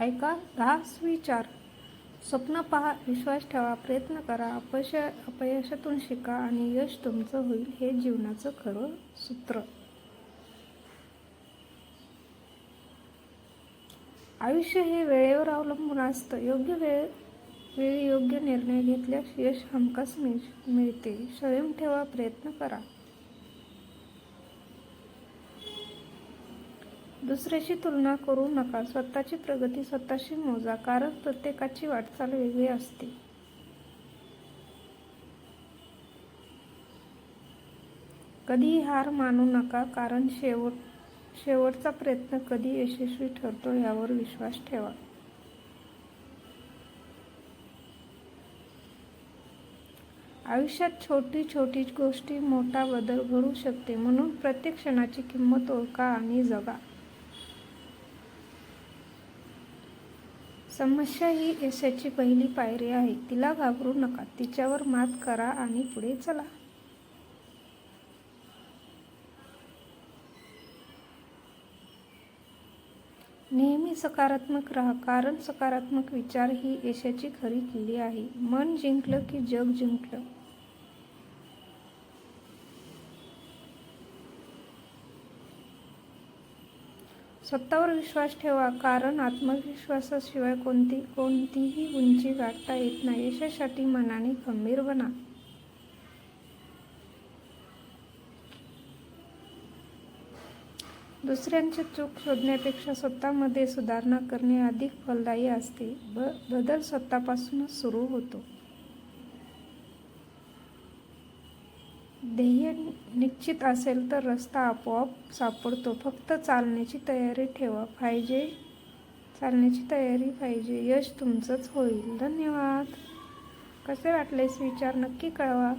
ऐका रास विचार. स्वप्न पहा विश्वास ठेवा प्रयत्न करा अपयश अपयशातून शिका आणि यश तुमचं होईल हे जीवनाचं खरं सूत्र. आयुष्य हे वेळेवर अवलंबून असतं. योग्य वेळ वेळी योग्य निर्णय घेतल्यास यश हमखास मिळ मिळते. स्वयं ठेवा प्रयत्न करा. दुसऱ्याशी तुलना करू नका. स्वतःची प्रगती स्वतःशी मोजा. कारण प्रत्येकाची वाटचाल वेगळी असते. कधीही हार मानू नका. कारण शेवट शेवटचा प्रयत्न कधी यशस्वी ठरतो यावर विश्वास ठेवा. आयुष्यात छोटी छोटी गोष्टी मोठा बदल घडू शकते. म्हणून प्रत्येक क्षणाची किंमत ओळखा आणि जगा. समस्या ही यशाची पहिली पायरी आहे. तिला घाबरू नका. तिच्यावर मात करा आणि पुढे चला. नेहमी सकारात्मक राहा. कारण सकारात्मक विचार ही यशाची खरी किल्ली आहे. मन जिंकलं की जग जिंकलं. स्वतःवर विश्वास ठेवा कारण आत्मविश्वासाशिवाय कोणती कोणतीही उंची गाठता येत नाही. यशासाठी मनाने खंबीर बना. दुसऱ्यांची चूक शोधण्यापेक्षा स्वतःमध्ये सुधारणा करणे अधिक फलदायी असते. ब बदल स्वतःपासूनच सुरू होतो. ध्येय निश्चित असेल तर रस्ता आपोआप सापडतो. फक्त चालण्याची तयारी ठेवा. पाहिजे चालण्याची तयारी पाहिजे. यश तुमचंच होईल. धन्यवाद. कसे वाटलेस विचार नक्की कळवा.